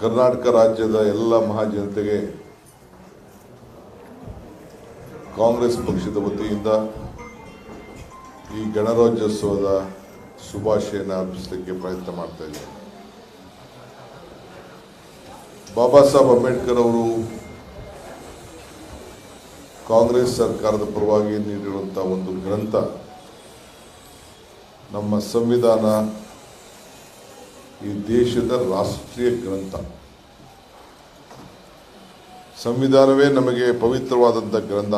ಕರ್ನಾಟಕ ರಾಜ್ಯದ ಎಲ್ಲ ಮಹಾಜನತೆಗೆ ಕಾಂಗ್ರೆಸ್ ಪಕ್ಷದ ವತಿಯಿಂದ ಈ ಗಣರಾಜ್ಯೋತ್ಸವದ ಶುಭಾಶಯನ ಅರ್ಪಿಸಲಿಕ್ಕೆ ಪ್ರಯತ್ನ ಮಾಡ್ತಾ ಇದ್ದೇನೆ. ಬಾಬಾ ಸಾಹೇಬ್ ಅಂಬೇಡ್ಕರ್ ಅವರು ಕಾಂಗ್ರೆಸ್ ಸರ್ಕಾರದ ಪರವಾಗಿ ನೀಡಿರುವಂತಹ ಒಂದು ಗ್ರಂಥ ನಮ್ಮ ಸಂವಿಧಾನ ಈ ದೇಶದ ರಾಷ್ಟ್ರೀಯ ಗ್ರಂಥ. ಸಂವಿಧಾನವೇ ನಮಗೆ ಪವಿತ್ರವಾದಂಥ ಗ್ರಂಥ.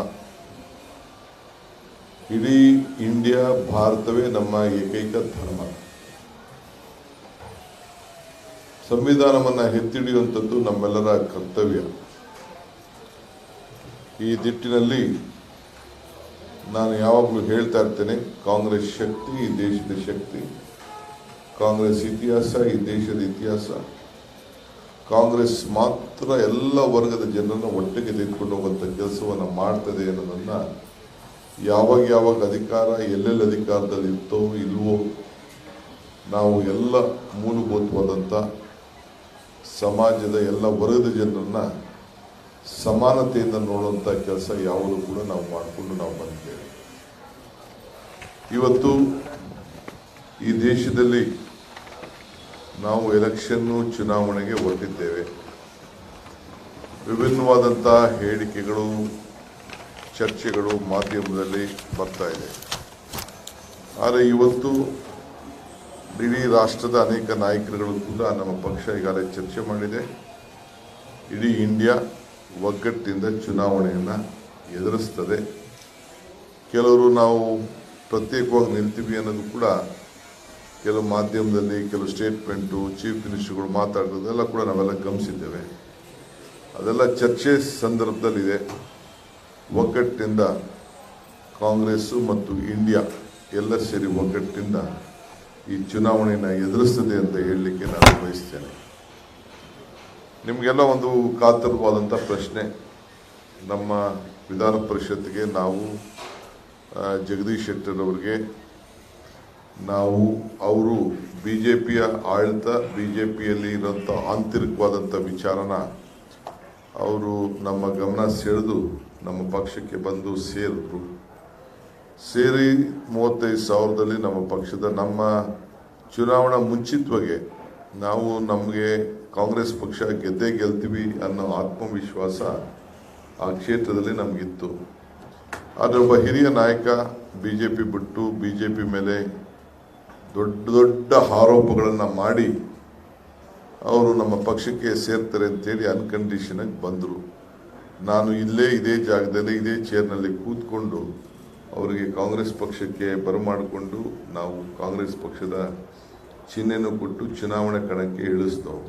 ಇಡೀ ಇಂಡಿಯಾ, ಭಾರತವೇ ನಮ್ಮ ಏಕೈಕ ಧರ್ಮ. ಸಂವಿಧಾನವನ್ನು ಎತ್ತಿಡಿಯುವಂಥದ್ದು ನಮ್ಮೆಲ್ಲರ ಕರ್ತವ್ಯ. ಈ ದಿಟ್ಟಿನಲ್ಲಿ ನಾನು ಯಾವಾಗಲೂ ಹೇಳ್ತಾ ಇರ್ತೇನೆ, ಕಾಂಗ್ರೆಸ್ ಶಕ್ತಿ ಈ ದೇಶದ ಶಕ್ತಿ. ಕಾಂಗ್ರೆಸ್ ಇತಿಹಾಸ, ಈ ದೇಶದ ಇತಿಹಾಸ. ಕಾಂಗ್ರೆಸ್ ಮಾತ್ರ ಎಲ್ಲ ವರ್ಗದ ಜನರನ್ನು ಒಟ್ಟಿಗೆ ತೆಗೆದುಕೊಂಡು ಹೋಗುವಂಥ ಕೆಲಸವನ್ನು ಮಾಡ್ತದೆ ಅನ್ನೋದನ್ನು ಯಾವಾಗ ಯಾವಾಗ ಅಧಿಕಾರ, ಎಲ್ಲೆಲ್ಲಿ ಅಧಿಕಾರದಲ್ಲಿ ಇರ್ತೋ ಇಲ್ವೋ, ನಾವು ಎಲ್ಲ ಮೂಲಭೂತವಾದಂಥ ಸಮಾಜದ ಎಲ್ಲ ವರ್ಗದ ಜನರನ್ನ ಸಮಾನತೆಯಿಂದ ನೋಡುವಂಥ ಕೆಲಸ ಯಾವುದು ಕೂಡ ನಾವು ಮಾಡಿಕೊಂಡು ನಾವು ಬಂದಿದ್ದೇವೆ. ಇವತ್ತು ಈ ದೇಶದಲ್ಲಿ ನಾವು ಎಲೆಕ್ಷನ್ನು ಚುನಾವಣೆಗೆ ಹೊರಟಿದ್ದೇವೆ. ವಿಭಿನ್ನವಾದಂಥ ಹೇಳಿಕೆಗಳು, ಚರ್ಚೆಗಳು ಮಾಧ್ಯಮದಲ್ಲಿ ಬರ್ತಾ ಇದೆ. ಆದರೆ ಇವತ್ತು ಇಡೀ ರಾಷ್ಟ್ರದ ಅನೇಕ ನಾಯಕರುಗಳು ಕೂಡ ನಮ್ಮ ಪಕ್ಷ ಈಗಾಗಲೇ ಚರ್ಚೆ ಮಾಡಿದೆ. ಇಡೀ ಇಂಡಿಯಾ ಒಗ್ಗಟ್ಟಿನಿಂದ ಚುನಾವಣೆಯನ್ನು ಎದುರಿಸ್ತದೆ. ಕೆಲವರು ನಾವು ಪ್ರತ್ಯೇಕವಾಗಿ ನಿಲ್ತೀವಿ ಅನ್ನೋದು ಕೂಡ ಕೆಲವು ಮಾಧ್ಯಮದಲ್ಲಿ, ಕೆಲವು ಸ್ಟೇಟ್ಮೆಂಟು ಚೀಫ್ ಮಿನಿಸ್ಟರ್ಗಳು ಮಾತಾಡೋದೆಲ್ಲ ಕೂಡ ನಾವೆಲ್ಲ ಗಮನಿಸಿದ್ದೇವೆ. ಅದೆಲ್ಲ ಚರ್ಚೆ ಸಂದರ್ಭದಲ್ಲಿದೆ. ಒಗ್ಗಟ್ಟಿನಿಂದ ಕಾಂಗ್ರೆಸ್ಸು ಮತ್ತು ಇಂಡಿಯಾ ಎಲ್ಲ ಸೇರಿ ಒಗ್ಗಟ್ಟಿನಿಂದ ಈ ಚುನಾವಣೆಯನ್ನು ಎದುರಿಸ್ತದೆ ಅಂತ ಹೇಳಲಿಕ್ಕೆ ನಾನು ಬಯಸ್ತೇನೆ. ನಿಮಗೆಲ್ಲ ಒಂದು ಕಾತರವಾದಂಥ ಪ್ರಶ್ನೆ. ನಮ್ಮ ವಿಧಾನ ಪರಿಷತ್ಗೆ ನಾವು ಜಗದೀಶ್ ಶೆಟ್ಟರ್ ಅವರಿಗೆ ನಾವು, ಅವರು ಬಿ ಜೆ ಪಿಯ ಆಡಳಿತ ಬಿ ಜೆ ಪಿಯಲ್ಲಿ ಇರೋಂಥ ಆಂತರಿಕವಾದಂಥ ವಿಚಾರನ ಅವರು ನಮ್ಮ ಗಮನ ಸೆಳೆದು ನಮ್ಮ ಪಕ್ಷಕ್ಕೆ ಬಂದು ಸೇರಿದ್ರು. ಸೇರಿ ಮೂವತ್ತೈದು ಸಾವಿರದಲ್ಲಿ ನಮ್ಮ ಪಕ್ಷದ, ನಮ್ಮ ಚುನಾವಣಾ ಮುಂಚಿತವಾಗಿ ನಾವು ನಮಗೆ ಕಾಂಗ್ರೆಸ್ ಪಕ್ಷ ಗೆದ್ದೇ ಗೆಲ್ತೀವಿ ಅನ್ನೋ ಆತ್ಮವಿಶ್ವಾಸ ಆ ಕ್ಷೇತ್ರದಲ್ಲಿ ನಮಗಿತ್ತು. ಆದರೆ ಒಬ್ಬ ಹಿರಿಯ ನಾಯಕ ಬಿ ಜೆ ಪಿ ಬಿಟ್ಟು ಬಿ ಜೆ ಪಿ ಮೇಲೆ ದೊಡ್ಡ ದೊಡ್ಡ ಆರೋಪಗಳನ್ನು ಮಾಡಿ ಅವರು ನಮ್ಮ ಪಕ್ಷಕ್ಕೆ ಸೇರ್ತಾರೆ ಅಂತೇಳಿ ಅನ್ಕಂಡೀಷನಾಗಿ ಬಂದರು. ನಾನು ಇಲ್ಲೇ ಇದೇ ಜಾಗದಲ್ಲಿ ಇದೇ ಚೇರ್ನಲ್ಲಿ ಕೂತ್ಕೊಂಡು ಅವರಿಗೆ ಕಾಂಗ್ರೆಸ್ ಪಕ್ಷಕ್ಕೆ ಬರಮಾಡಿಕೊಂಡು ನಾವು ಕಾಂಗ್ರೆಸ್ ಪಕ್ಷದ ಚಿಹ್ನೆಯನ್ನು ಕೊಟ್ಟು ಚುನಾವಣೆ ಕಣಕ್ಕೆ ಇಳಿಸ್ದವು.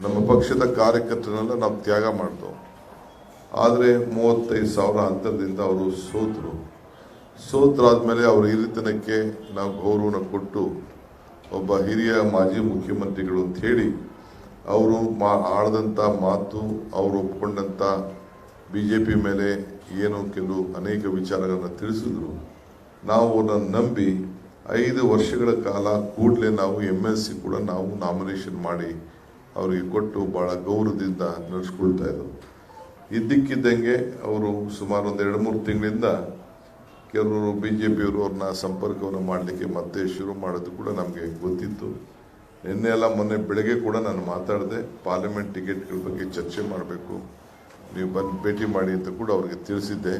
ನಮ್ಮ ಪಕ್ಷದ ಕಾರ್ಯಕರ್ತರನ್ನೆಲ್ಲ ನಾವು ತ್ಯಾಗ ಮಾಡ್ತೇವೆ ಆದರೆ ಮೂವತ್ತೈದು ಸಾವಿರ ಅಂತರದಿಂದ ಅವರು ಸೋತರು. ಸೋತರಾದ್ಮೇಲೆ ಅವರ ಹಿರಿತನಕ್ಕೆ ನಾವು ಗೌರವನ ಕೊಟ್ಟು ಒಬ್ಬ ಹಿರಿಯ ಮಾಜಿ ಮುಖ್ಯಮಂತ್ರಿಗಳು ಅಂತ ಹೇಳಿ ಅವರು ಮಾ ಆಡಿದಂಥ ಮಾತು, ಅವರು ಒಪ್ಕೊಂಡಂಥ ಬಿ ಜೆ ಪಿ ಮೇಲೆ ಏನು ಕೆಲವು ಅನೇಕ ವಿಚಾರಗಳನ್ನು ತಿಳಿಸಿದ್ರು. ನಾವು ಅವ್ರನ್ನ ನಂಬಿ ಐದು ವರ್ಷಗಳ ಕಾಲ ಕೂಡಲೇ ನಾವು ಎಂ ಎಲ್ ಸಿ ಕೂಡ ನಾವು ನಾಮಿನೇಷನ್ ಮಾಡಿ ಅವರಿಗೆ ಕೊಟ್ಟು ಭಾಳ ಗೌರವದಿಂದ ನಡೆಸ್ಕೊಳ್ತಾ ಇದ್ದರು ಇದ್ದಕ್ಕಿದ್ದಂಗೆ ಅವರು ಸುಮಾರು ಒಂದು ಎರಡು ಮೂರು ತಿಂಗಳಿಂದ ಕೆಲವರು ಬಿ ಜೆ ಪಿಯವರು ಅವ್ರನ್ನ ಸಂಪರ್ಕವನ್ನು ಮಾಡಲಿಕ್ಕೆ ಮತ್ತೆ ಶುರು ಮಾಡೋದು ಕೂಡ ನಮಗೆ ಗೊತ್ತಿತ್ತು. ನಿನ್ನೆ ಎಲ್ಲ ಮೊನ್ನೆ ಬೆಳಗ್ಗೆ ಕೂಡ ನಾನು ಮಾತಾಡಿದೆ, ಪಾರ್ಲಿಮೆಂಟ್ ಟಿಕೆಟ್ಗಳ ಬಗ್ಗೆ ಚರ್ಚೆ ಮಾಡಬೇಕು, ನೀವು ಬಂದು ಭೇಟಿ ಮಾಡಿ ಅಂತ ಕೂಡ ಅವರಿಗೆ ತಿಳಿಸಿದ್ದೆ.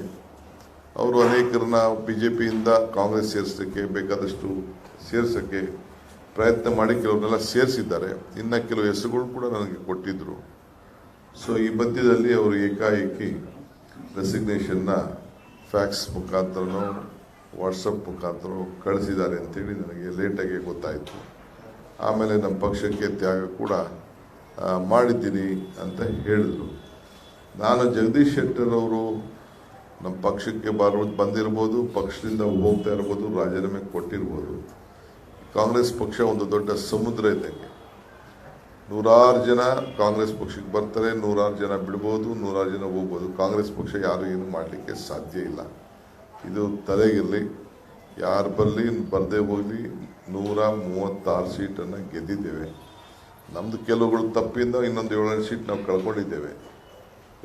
ಅವರು ಅನೇಕರನ್ನ ಬಿ ಜೆ ಪಿಯಿಂದ ಕಾಂಗ್ರೆಸ್ ಸೇರಿಸೋಕ್ಕೆ ಬೇಕಾದಷ್ಟು ಸೇರ್ಸೋಕ್ಕೆ ಪ್ರಯತ್ನ ಮಾಡಿ ಕೆಲವ್ರನ್ನೆಲ್ಲ ಸೇರಿಸಿದ್ದಾರೆ. ಇನ್ನು ಕೆಲವು ಹೆಸರುಗಳು ಕೂಡ ನನಗೆ ಕೊಟ್ಟಿದ್ದರು ಸೊ ಈ ಮಧ್ಯದಲ್ಲಿ ಅವರು ಏಕಾಏಕಿ ರೆಸಿಗ್ನೇಷನ್ನ ಫ್ಯಾಕ್ಸ್ ಮುಖಾಂತರನೋ ವಾಟ್ಸಪ್ ಮುಖಾಂತರ ಕಳಿಸಿದ್ದಾರೆ ಅಂತೇಳಿ ನನಗೆ ಲೇಟಾಗಿ ಗೊತ್ತಾಯಿತು. ಆಮೇಲೆ ನಮ್ಮ ಪಕ್ಷಕ್ಕೆ ತ್ಯಾಗ ಕೂಡ ಮಾಡಿದ್ದೀನಿ ಅಂತ ಹೇಳಿದರು. ನಾನು ಜಗದೀಶ್ ಶೆಟ್ಟರವರು ನಮ್ಮ ಪಕ್ಷಕ್ಕೆ ಬರೋ, ಬಂದಿರ್ಬೋದು, ಪಕ್ಷದಿಂದ ಹೋಗ್ತಾ ಇರ್ಬೋದು, ರಾಜೀನಾಮೆ ಕೊಟ್ಟಿರ್ಬೋದು. ಕಾಂಗ್ರೆಸ್ ಪಕ್ಷ ಒಂದು ದೊಡ್ಡ ಸಮುದ್ರ ಇದ್ದಂಗೆ. ನೂರಾರು ಜನ ಕಾಂಗ್ರೆಸ್ ಪಕ್ಷಕ್ಕೆ ಬರ್ತಾರೆ, ನೂರಾರು ಜನ ಬಿಡ್ಬೋದು, ನೂರಾರು ಜನ ಹೋಗ್ಬೋದು. ಕಾಂಗ್ರೆಸ್ ಪಕ್ಷ ಯಾರು ಏನು ಮಾಡಲಿಕ್ಕೆ ಸಾಧ್ಯ ಇಲ್ಲ. ಇದು ತಲೆಗಿರಲಿ. ಯಾರು ಬರಲಿ, ಬರದೇ ಹೋಗಲಿ, ನೂರ ಮೂವತ್ತಾರು ಸೀಟನ್ನು ಗೆದ್ದಿದ್ದೇವೆ. ನಮ್ಮದು ಕೆಲವುಗಳು ತಪ್ಪಿಂದ ಇನ್ನೊಂದು ಏಳೆಂಟು ಸೀಟ್ ನಾವು ಕಳ್ಕೊಂಡಿದ್ದೇವೆ.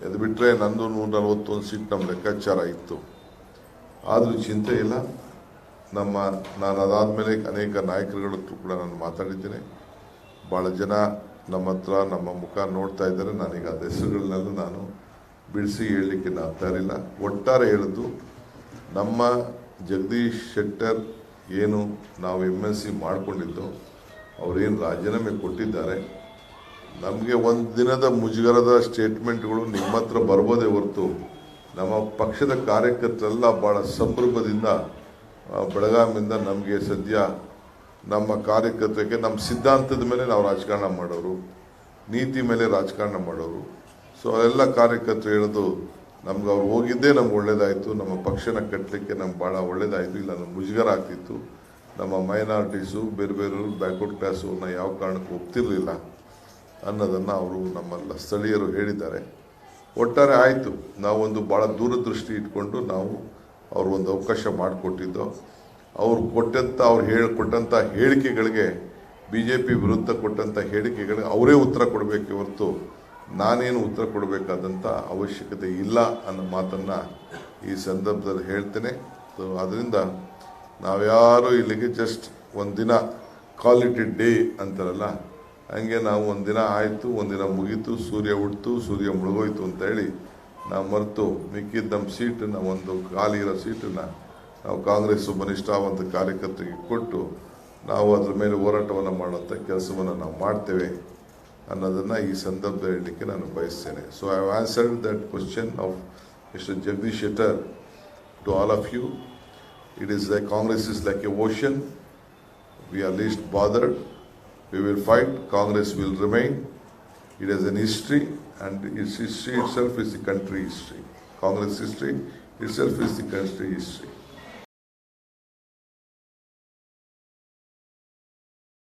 ಅದು ಬಿಟ್ಟರೆ ನಂದು ನೂರ ನಲವತ್ತೊಂದು ಸೀಟ್ ನಮ್ಮ ಲೆಕ್ಕಾಚಾರ ಇತ್ತು. ಆದರೂ ಚಿಂತೆ ಇಲ್ಲ. ನಮ್ಮ, ನಾನು ಅದಾದ ಮೇಲೆ ಅನೇಕ ನಾಯಕರುಗಳ ಕೂಡ ನಾನು ಮಾತಾಡಿದ್ದೇನೆ. ಭಾಳ ಜನ ನಮ್ಮ ಹತ್ರ ನಮ್ಮ ಮುಖ ನೋಡ್ತಾ ಇದ್ದಾರೆ. ನನಗೆ ಅದು ಹೆಸರುಗಳನ್ನೆಲ್ಲ ನಾನು ಬಿಡಿಸಿ ಹೇಳಲಿಕ್ಕೆ ನಾನು ಇರಲಿಲ್ಲ. ಒಟ್ಟಾರೆ ಹೇಳಿದ್ದು ನಮ್ಮ ಜಗದೀಶ್ ಶೆಟ್ಟರ್ ಏನು ನಾವು ಎಂ ಎಸ್ ಸಿ ಮಾಡಿಕೊಂಡಿದ್ದು, ಅವರೇನು ರಾಜೀನಾಮೆ ಕೊಟ್ಟಿದ್ದಾರೆ. ನಮಗೆ ಒಂದು ದಿನದ ಮುಜುಗರದ ಸ್ಟೇಟ್ಮೆಂಟ್ಗಳು ನಿಮ್ಮ ಹತ್ರ ಬರ್ಬೋದೇ ಹೊರತು ನಮ್ಮ ಪಕ್ಷದ ಕಾರ್ಯಕರ್ತರೆಲ್ಲ ಭಾಳ ಸಂಭ್ರಮದಿಂದ ಬೆಳಗಾಮಿಂದ ನಮಗೆ ಸದ್ಯ ನಮ್ಮ ಕಾರ್ಯಕರ್ತಕ್ಕೆ ನಮ್ಮ ಸಿದ್ಧಾಂತದ ಮೇಲೆ ನಾವು ರಾಜಕಾರಣ ಮಾಡೋರು, ನೀತಿ ಮೇಲೆ ರಾಜಕಾರಣ ಮಾಡೋರು. ಸೊ ಅವೆಲ್ಲ ಕಾರ್ಯಕರ್ತರು ಹೇಳೋದು, ನಮ್ಗೆ ಅವ್ರು ಹೋಗಿದ್ದೇ ನಮ್ಗೆ ಒಳ್ಳೇದಾಯಿತು, ನಮ್ಮ ಪಕ್ಷನ ಕಟ್ಟಲಿಕ್ಕೆ ನಮ್ಗೆ ಭಾಳ ಒಳ್ಳೇದಾಯಿತು, ಇಲ್ಲ ನಮ್ಗೆ ಮುಜುಗರ ಆಗ್ತಿತ್ತು. ನಮ್ಮ ಮೈನಾರಿಟೀಸು ಬೇರೆ ಬೇರೆ ಬ್ಯಾಕ್ವರ್ಡ್ ಕ್ಲಾಸು ಅವ್ರನ್ನ ಯಾವ ಕಾರಣಕ್ಕೂ ಒಪ್ತಿರಲಿಲ್ಲ ಅನ್ನೋದನ್ನು ಅವರು ನಮ್ಮೆಲ್ಲ ಸ್ಥಳೀಯರು ಹೇಳಿದ್ದಾರೆ. ಒಟ್ಟಾರೆ ಆಯಿತು, ನಾವೊಂದು ಭಾಳ ದೂರದೃಷ್ಟಿ ಇಟ್ಕೊಂಡು ನಾವು ಅವ್ರು ಒಂದು ಅವಕಾಶ ಮಾಡಿಕೊಟ್ಟಿದ್ದು. ಅವ್ರು ಕೊಟ್ಟಂಥ ಅವ್ರು ಹೇಳಿ ಕೊಟ್ಟಂಥ ಹೇಳಿಕೆಗಳಿಗೆ ಬಿ ಜೆ ಪಿ ವಿರುದ್ಧ ಕೊಟ್ಟಂಥ ಹೇಳಿಕೆಗಳಿಗೆ ಅವರೇ ಉತ್ತರ ಕೊಡಬೇಕು ಹೊರತು ನಾನೇನು ಉತ್ತರ ಕೊಡಬೇಕಾದಂಥ ಅವಶ್ಯಕತೆ ಇಲ್ಲ ಅನ್ನೋ ಮಾತನ್ನು ಈ ಸಂದರ್ಭದಲ್ಲಿ ಹೇಳ್ತೇನೆ. ಸೊ ಅದರಿಂದ ನಾವ್ಯಾರು ಇಲ್ಲಿಗೆ ಜಸ್ಟ್ ಒಂದು ದಿನ ಕ್ವಾಲಿಟಿ ಡೇ ಅಂತಾರಲ್ಲ, ಹಂಗೆ ನಾವು ಒಂದು ದಿನ ಆಯಿತು ಒಂದಿನ ಮುಗೀತು, ಸೂರ್ಯ ಹುಟ್ಟಿತು ಸೂರ್ಯ ಮುಳುಗೋಯ್ತು ಅಂತ ಹೇಳಿ ನಾವು ಮರೆತು ಮಿಕ್ಕಿದ್ದ ನಮ್ಮ ಸೀಟನ್ನು ಒಂದು ಖಾಲಿ ಇರೋ ಸೀಟನ್ನು ನಾವು ಕಾಂಗ್ರೆಸ್ ಬನಿಷ್ಠಾವಂತ ಕಾರ್ಯಕರ್ತರಿಗೆ ಕೊಟ್ಟು ನಾವು ಅದ್ರ ಮೇಲೆ ಹೋರಾಟವನ್ನು ಮಾಡುವಂಥ ಕೆಲಸವನ್ನು ನಾವು ಮಾಡ್ತೇವೆ ಅನ್ನೋದನ್ನು ಈ ಸಂದರ್ಭದಲ್ಲಿ ಹೇಳಲಿಕ್ಕೆ ನಾನು ಬಯಸ್ತೇನೆ so I have answered that question of Mister Jagadish Shettar to all of you it is like Congress is like a ocean we are least bothered. We will fight. Congress will remain. It has an history, and its history itself is the country history. Congress history itself is the country history.